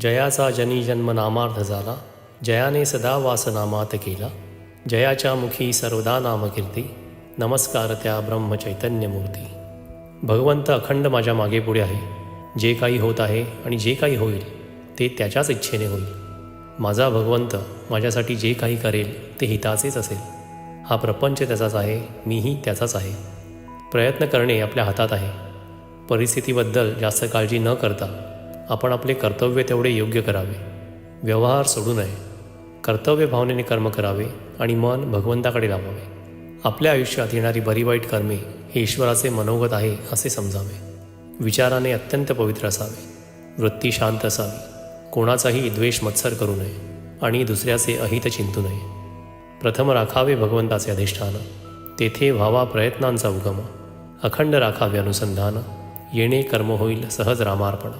जयाचा जनी जन्म नामार्थ झाला जयाने सदा वासनामात केला जयाच्या मुखी सर्वदा नामकीर्ती नमस्कार त्या ब्रह्म चैतन्यमूर्ती भगवंत अखंड माझ्या मागे पुढे आहे. जे काही होत आहे आणि जे काही होईल ते त्याच्याच इच्छेने होईल. माझा भगवंत माझ्यासाठी जे काही करेल ते हिताचेच असेल. हा प्रपंच त्याचाच आहे मीही त्याचाच आहे. प्रयत्न करणे आपल्या हातात आहे. परिस्थितीबद्दल जास्त काळजी न करता आपण आपले कर्तव्य तेवढे योग्य करावे. व्यवहार सोडू नये. कर्तव्य भावनेने कर्म करावे आणि मन भगवंताकडे लावावे. आपल्या आयुष्यात येणारी बरी वाईट कर्मे हे ईश्वराचे मनोगत आहे असे समजावे. विचाराने अत्यंत पवित्र असावे. वृत्ती शांत असावी. कोणाचाही द्वेष मत्सर करू नये आणि दुसऱ्याचे अहित चिंतू नये. प्रथम राखावे भगवंताचे अधिष्ठान. तेथे व्हावा प्रयत्नांचा उगम. अखंड राखावे अनुसंधान. येणे कर्म होईल सहज रामार्पण.